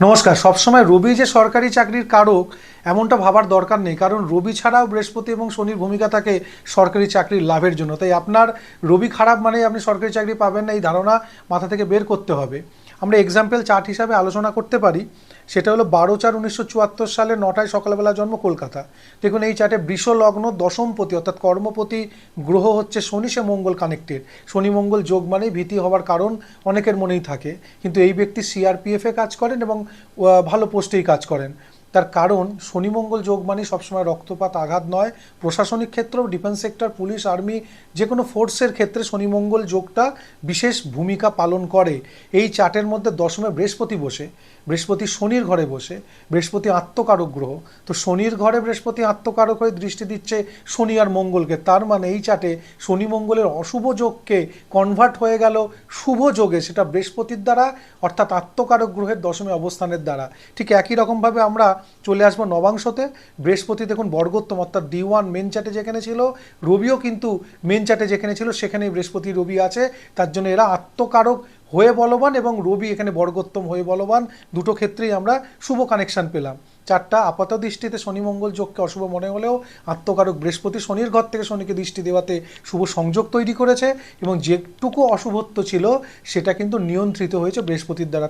নমস্কার, সবসময় রবি যে সরকারি চাকরির কারক, এমনটা ভাবার দরকার নেই, কারণ রবি ছাড়াও বৃহস্পতি এবং শনির ভূমিকা থাকে সরকারি চাকরির লাভের জন্য। তাই আপনার রবি খারাপ মানে আপনি সরকারি চাকরি পাবেন না, এই ধারণা মাথা থেকে বের করতে হবে। আমরা এক্সাম্পল চার্ট হিসাবে আলোচনা করতে পারি, সেটা হলো বারো চার উনিশশো চুয়াত্তর সালে নটায় সকালবেলা জন্ম কলকাতা। দেখুন এই চার্টে বৃষ লগ্ন দশমপতি অর্থাৎ কর্মপতি গ্রহ হচ্ছে শনি, সে মঙ্গল কানেক্টেড শনি, মঙ্গল যোগ মানেই ভীতি হওয়ার কারণ অনেকের মনেই থাকে। কিন্তু এই ব্যক্তি সিআরপিএফে কাজ করেন এবং ভালো পোস্টেই কাজ করেন। তার কারণ শনি মঙ্গল যোগ মানে সবসময় রক্তপাত আঘাত নয়। প্রশাসনিক ক্ষেত্র ডিফেন্স সেক্টর, পুলিশ, আর্মি যে কোনো ফোর্সের ক্ষেত্রে শনি মঙ্গল যোগটা বিশেষ ভূমিকা পালন করে। এই চার্টের মধ্যে দশমে বৃহস্পতি বসে, বৃহস্পতি শনির ঘরে বসে, বৃহস্পতি আত্মকারক গ্রহ তো শনির ঘরে বৃহস্পতি আত্মকারক হয়ে দৃষ্টি দিচ্ছে শনি আর মঙ্গলকে। তার মানে এই চার্টে শনি মঙ্গলের অশুভ যোগকে কনভার্ট হয়ে গেল শুভ যোগে, সেটা বৃহস্পতির দ্বারা, অর্থাৎ আত্মকারক গ্রহের দশমে অবস্থানের দ্বারা। ঠিক একই রকমভাবে আমরা চলে আসব নবাংশতে। বৃহস্পতি দেখুন, বর্গোত্তম অর্থাৎ ডি ওয়ান মেন চার্টে যেখানে ছিল, রবিও কিন্তু মেন চার্টে যেখানে ছিল, সেখানেই বৃহস্পতি, রবি আছে। তার জন্য এরা আত্মকারক হয়ে বলবান এবং রবি এখানে বর্গোত্তম হয়ে বলবান। দুটো ক্ষেত্রেই আমরা শুভ কানেকশন পেলাম। চারটা আপাত দৃষ্টিতে শনি মঙ্গল যোগকে অশুভ মনে হলেও আত্মকারক বৃহস্পতি শনির ঘর থেকে শনিকে দৃষ্টি দেওয়াতে শুভ সংযোগ তৈরি করেছে এবং যেটুকু অশুভত্ব ছিল, সেটা কিন্তু নিয়ন্ত্রিত হয়েছে বৃহস্পতির দ্বারা।